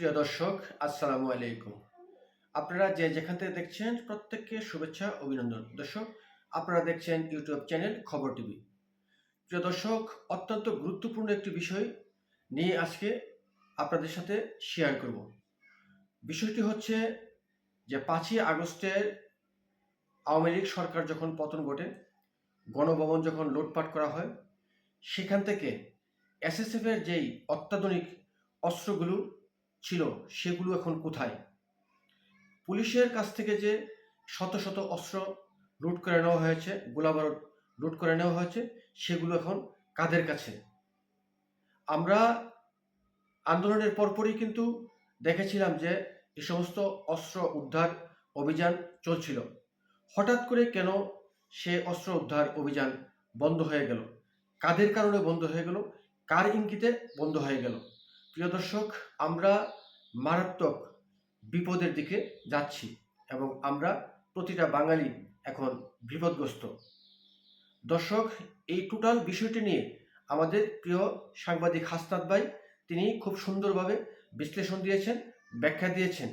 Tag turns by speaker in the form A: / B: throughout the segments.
A: প্রিয় দর্শক, আসসালামু আলাইকুম। আপনারা যে যেখান থেকে দেখছেন, প্রত্যেককে শুভেচ্ছা, অভিনন্দন। দর্শক, আপনারা দেখছেন ইউটিউব চ্যানেল খবর টিভি। প্রিয় দর্শক, অত্যন্ত গুরুত্বপূর্ণ একটি বিষয় নিয়ে আজকে আপনাদের সাথে শেয়ার করব। বিষয়টি হচ্ছে যে পাঁচই আগস্টের আওয়ামী লীগ সরকার যখন পতন ঘটে, গণভবন যখন লুটপাট করা হয়, সেখান থেকে এসএসএফ এর যেই অত্যাধুনিক অস্ত্রগুলো ছিল, সেগুলো এখন কোথায়? পুলিশের কাছ থেকে যে শত শত অস্ত্র লুট করে নেওয়া হয়েছে, গোলাবারুদ লুট করে নেওয়া হয়েছে, সেগুলো এখন কাদের কাছে? আমরা আন্দোলনের পরপরই কিন্তু দেখেছিলাম যে এ সমস্ত অস্ত্র উদ্ধার অভিযান চলছিল। হঠাৎ করে কেন সে অস্ত্র উদ্ধার অভিযান বন্ধ হয়ে গেল? কাদের কারণে বন্ধ হয়ে গেল? কার ইঙ্গিতে বন্ধ হয়ে গেল? প্রিয় দর্শক, আমরা মারাত্মক বিপদের দিকে যাচ্ছি এবং আমরা প্রতিটা বাঙালি এখন বিপদগ্রস্ত। দর্শক, এই টোটাল বিষয়টি নিয়ে আমাদের প্রিয় সাংবাদিক হাসনাত ভাই, তিনি খুব সুন্দরভাবে বিশ্লেষণ দিয়েছেন, ব্যাখ্যা দিয়েছেন।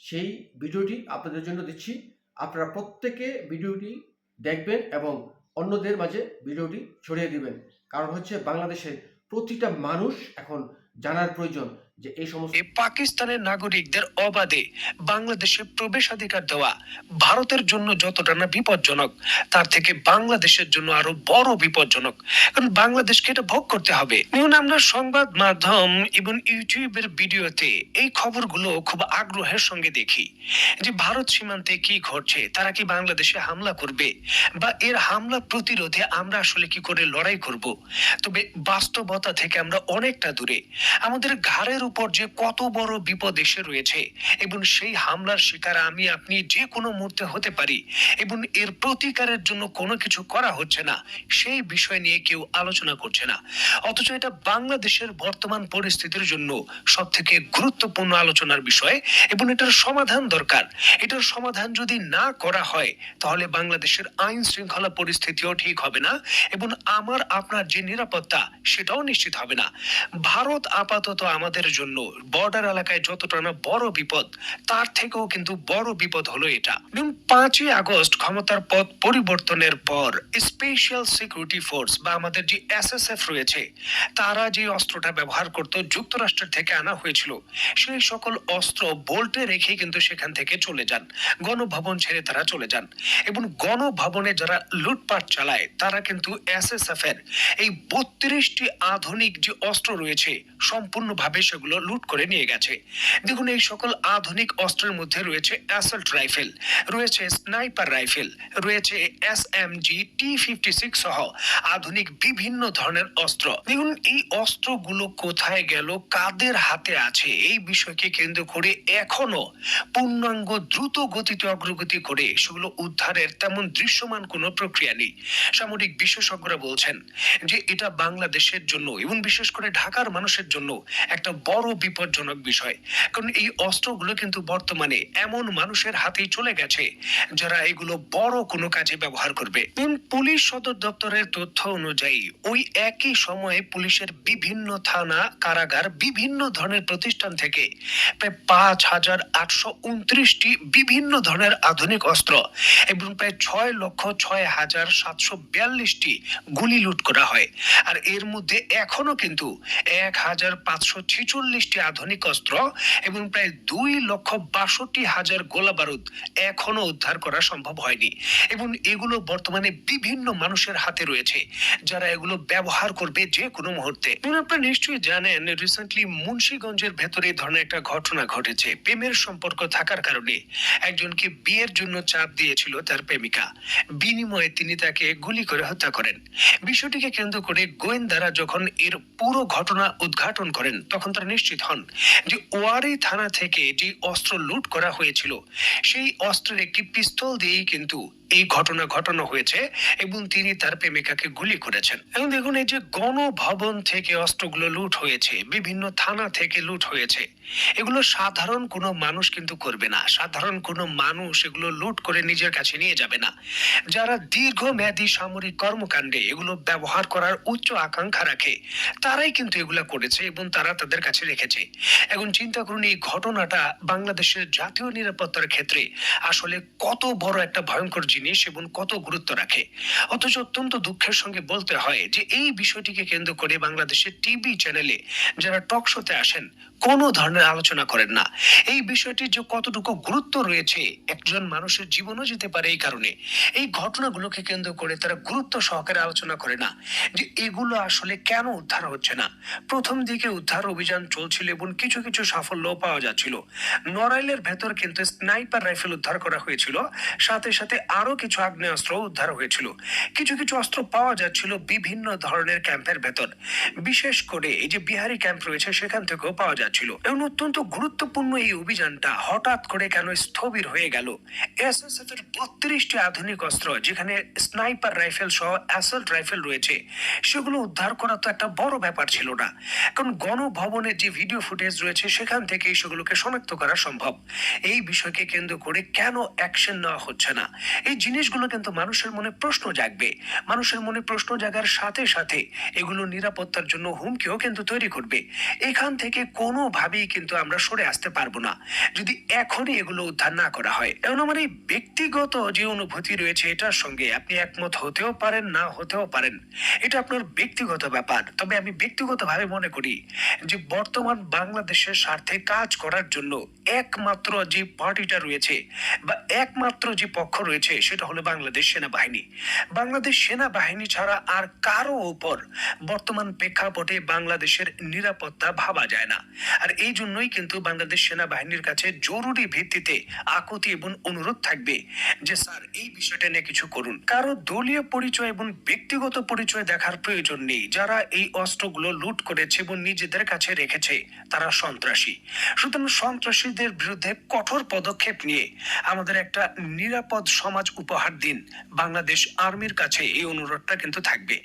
A: সেই ভিডিওটি আপনাদের জন্য দিচ্ছি। আপনারা প্রত্যেকে ভিডিওটি দেখবেন এবং অন্যদের মাঝে ভিডিওটি ছড়িয়ে দিবেন। কারণ হচ্ছে বাংলাদেশের প্রতিটা মানুষ এখন জানার প্রয়োজন। যে এই সমস্ত
B: পাকিস্তানের নাগরিকদের অবাধে বাংলাদেশে প্রবেশাধিকার দেওয়া ভারতের জন্য যতটা না বিপজ্জনক, তার থেকে বাংলাদেশের জন্য আরও বড় বিপজ্জনক। কারণ বাংলাদেশকে এটা ভোগ করতে হবে। যেমন আমরা সংবাদ মাধ্যম এবং ইউটিউবের ভিডিওতে এই খবরগুলো খুব আগ্রহের সঙ্গে দেখি। যে ভারত সীমান্তে কি ঘটছে, তারা কি বাংলাদেশে হামলা করবে, বা এর হামলা প্রতিরোধে আমরা আসলে কি করে লড়াই করব? তবে বাস্তবতা থেকে আমরা অনেকটা দূরে। আমাদের ঘাড়ের উপর যে কত বড় বিপদ এসে রয়েছে, এবং সেই হামলার শিকার আমি, আপনি যে কোনো মুহূর্তে হতে পারি, এবং এর প্রতিকারের জন্য কোনো কিছু করা হচ্ছে না, সেই বিষয় নিয়ে কেউ আলোচনা করছে না। অথচ এটা বাংলাদেশের বর্তমান পরিস্থিতির জন্য সব থেকে গুরুত্বপূর্ণ আলোচনার বিষয়, এবং এটার সমাধান দরকার। এটার সমাধান যদি না করা হয়, তাহলে বাংলাদেশের আইন শৃঙ্খলা পরিস্থিতিও ঠিক হবে না, এবং আমার, আপনার যে নিরাপত্তা, সেটাও নিশ্চিত হবে না। ভারত আপাতত আমাদের জন্য বর্ডার এলাকায় যতটা না বড় বিপদ, তার থেকেও কিন্তু বড় বিপদ হলো এটা। এবং পাঁচই আগস্ট ক্ষমতার পথ পরিবর্তনের পর স্পেশাল সিকিউরিটি ফোর্স বা আমাদের যে এসএসএফ রয়েছে, তারা যে অস্ত্রটা ব্যবহার করত যুক্তরাষ্ট্রের থেকে আনা হয়েছিল, সেই সকল অস্ত্র বোল্টে রেখে কিন্তু সেখান থেকে চলে যান। গণভবন ছেড়ে তারা চলে যান। এবং গণভবনে যারা লুটপাট চালায়, তারা কিন্তু এসএসএফ এর এই বত্রিশটি আধুনিক যে অস্ত্র রয়েছে, সম্পূর্ণভাবে সেগুলো লুট করে নিয়ে গেছে। দেখুন, এই সকল আধুনিক অস্ত্রের মধ্যে রয়েছে অ্যাসল্ট রাইফেল রয়েছে স্নাইপার রাইফেল রয়েছে S M G T fifty six সহ আধুনিক বিভিন্ন ধরনের অস্ত্র। দেখুন, এই অস্ত্রগুলো কোথায় গেল, কাদের হাতে আছে, এই বিষয়কে কেন্দ্র করে এখনও পূর্ণাঙ্গ দ্রুত গতিতে অগ্রগতি করে সেগুলো উদ্ধারের তেমন দৃশ্যমান কোনো প্রক্রিয়া নেই। সামরিক বিশেষজ্ঞরা বলছেন যে এটা বাংলাদেশের জন্য এবং বিশেষ করে ঢাকার মানুষের জন্য একটা বড় বিপজ্জনক বিষয়। কারণ এই অস্ত্রগুলো কিন্তু বর্তমানে এমন মানুষের হাতেই চলে গেছে, যারা এগুলো বড় কোনো কাজে ব্যবহার করবে। পুলিশ সদর দপ্তরের তথ্য অনুযায়ী, ওই একই সময়ে পুলিশের বিভিন্ন থানা, কারাগার, বিভিন্ন ধরনের প্রতিষ্ঠান থেকে প্রায় পাঁচ হাজার আটশো উনত্রিশটি বিভিন্ন ধরনের আধুনিক অস্ত্র এবং প্রায় ছয় লক্ষ ছয় হাজার সাতশো বিয়াল্লিশটি গুলি লুট করা হয়। আর এর মধ্যে এখনও কিন্তু এক হাজার পাঁচশো ছেচল্লিশটি আধুনিক অস্ত্র এবং প্রায় দুই লক্ষ বাষট্টি হাজার গোলা বারুদ এখনও উদ্ধার করা সম্ভব হয়নি। এবং এগুলো বর্তমানে বিভিন্ন মানুষের হাতে রয়েছে, যারা এগুলো ব্যবহার করবে যে কোনো মুহূর্তে আপনারা নিশ্চয়ই জানেন রিসেন্টলি মুন্সিগঞ্জের ভেতরে এই ধরনের একটা ঘটনা ঘটেছে। প্রেমের সম্পর্ক থাকার কারণে একজনকে বিয়ের জন্য চাপ দিয়েছিল তার প্রেমিকা। বিনিময়ে তিনি তাকে গুলি করে হত্যা করেন। বিষয়টিকে কেন্দ্র করে গোয়েন্দারা যখন এর পুরো ঘটনা উদ্ঘাটন করেন, তখন তারা নিশ্চিত হন যে ওয়ারি থানা থেকে যে অস্ত্র লুট করা হয়েছিল। সেই অস্ত্রের একটি পিস্তল দিয়েই কিন্তু এই ঘটনা ঘটানো হয়েছে এবং তিনি তার প্রেমিকাকে গুলি করেছেন। এবং দেখুন, এই যে গণভবন থেকে অস্ত্রগুলো লুট হয়েছে, বিভিন্ন থানা থেকে লুট হয়েছে, এগুলো সাধারণ কোনো মানুষ কিন্তু করবে না। সাধারণ কোনো মানুষ এগুলো লুট করে নিজের কাছে নিয়ে যাবে না। যারা দীর্ঘমেয়াদী সামরিক কর্মকাণ্ডে এগুলো ব্যবহার করার উচ্চ আকাঙ্ক্ষা রাখে, তারাই কিন্তু এগুলো করেছে এবং তারা তাদের কাছে রেখেছে। এখন চিন্তা করুন, এই ঘটনাটা বাংলাদেশের জাতীয় নিরাপত্তার ক্ষেত্রে আসলে কত বড় একটা ভয়ঙ্কর জিনিস। এবং কত গুরুত্ব রাখে। অথচ অত্যন্ত দুঃখের সঙ্গে বলতে হয় যে, এই বিষয়টিকে কেন্দ্র করে বাংলাদেশের টিভি চ্যানেলে যারা টক শোতে আসেন, কোনো ধরনের আলোচনা করেন না। এই বিষয়টির যে কতটুকু গুরুত্ব রয়েছে, একজন মানুষের জীবনও যেতে পারে এই কারণে। এই ঘটনাগুলোকে কেন্দ্র করে তারা গুরুত্ব সহকারে আলোচনা করে না যে, এগুলো আসলে কেন উদ্ধার হচ্ছে না? প্রথম দিকে উদ্ধার অভিযান চলছিল এবং কিছু কিছু সাফল্য পাওয়া যাচ্ছিল। নড়াইলের ভেতর কিন্তু স্নাইপার রাইফেল উদ্ধার করা হয়েছিল। সাথে সাথে আরও কিছু আগ্নেয়াস্ত্র উদ্ধার হয়েছিল। কিছু কিছু অস্ত্র পাওয়া যাচ্ছিল বিভিন্ন ধরনের ক্যাম্পের ভেতর। বিশেষ করে এই যে বিহারি ক্যাম্প রয়েছে, সেখান থেকেও পাওয়া যাচ্ছিল। এবং অত্যন্ত গুরুত্বপূর্ণ এই অভিযানটা হঠাৎ করে কেন স্থবির হয়ে গেল? বত্রিশটি আধুনিক অস্ত্র, যেখানে স্নাইপার রাইফেল সহ অ্যাসল্ট রাইফেল রয়েছে, সেগুলো উদ্ধার করা তো একটা বড় ব্যাপার ছিল না। কারণ গণভবনের যে ভিডিও ফুটেজ রয়েছে, সেখান থেকে সেগুলোকে শনাক্ত করা সম্ভব। এই বিষয়কে কেন্দ্র করে কেন অ্যাকশন নেওয়া হচ্ছে না? এই জিনিসগুলো কিন্তু মানুষের মনে প্রশ্ন জাগবে। মানুষের মনে প্রশ্ন জাগার সাথে সাথে এগুলো নিরাপত্তার জন্য হুমকিও কিন্তু তৈরি করবে। এখান থেকে কোনোভাবেই কিন্তু আমরা সরে আসতে পারব না। যদি এখনই এগুলো উদ্ধার না করা হয়। এখন আমার এই ব্যক্তিগত যে অনুভূতি রয়েছে, এটার সঙ্গে আপনি একমত হতেও পারেন, না হতেও পারেন, এটা আপনার ব্যক্তিগত ব্যাপার। তবে আমি ব্যক্তিগতভাবে মনে করি যে বর্তমান বাংলাদেশের স্বার্থে কাজ করার জন্য একমাত্র যে পার্টিটা রয়েছে বা একমাত্র যে পক্ষ রয়েছে সেটা হলো বাংলাদেশ সেনাবাহিনী। বাংলাদেশ সেনাবাহিনী ছাড়া আর কারও উপর বর্তমান প্রেক্ষাপটে বাংলাদেশের নিরাপত্তা ভাবা যায় না। আর এই জন্যই কিন্তু বাংলাদেশ সেনাবাহিনীর কাছে জরুরি ভিত্তিতে আকুতি এবং অনুরোধ থাকবে যে, স্যার, এই বিষয়টা নিয়ে কিছু করুন। কারও দলীয় পরিচয় এবং ব্যক্তিগত পরিচয় দেখার প্রয়োজন নেই। যারা এই অস্ত্রগুলো লুট করেছে এবং নিজেদের কাছে রেখেছে, তারা সন্ত্রাসী। সুতরাং সন্ত্রাসীদের বিরুদ্ধে কঠোর পদক্ষেপ নিয়ে আমাদের একটা নিরাপদ সমাজ উপহার দিন। বাংলাদেশ আর্মির কাছে এই অনুরোধটা কিন্তু থাকবে।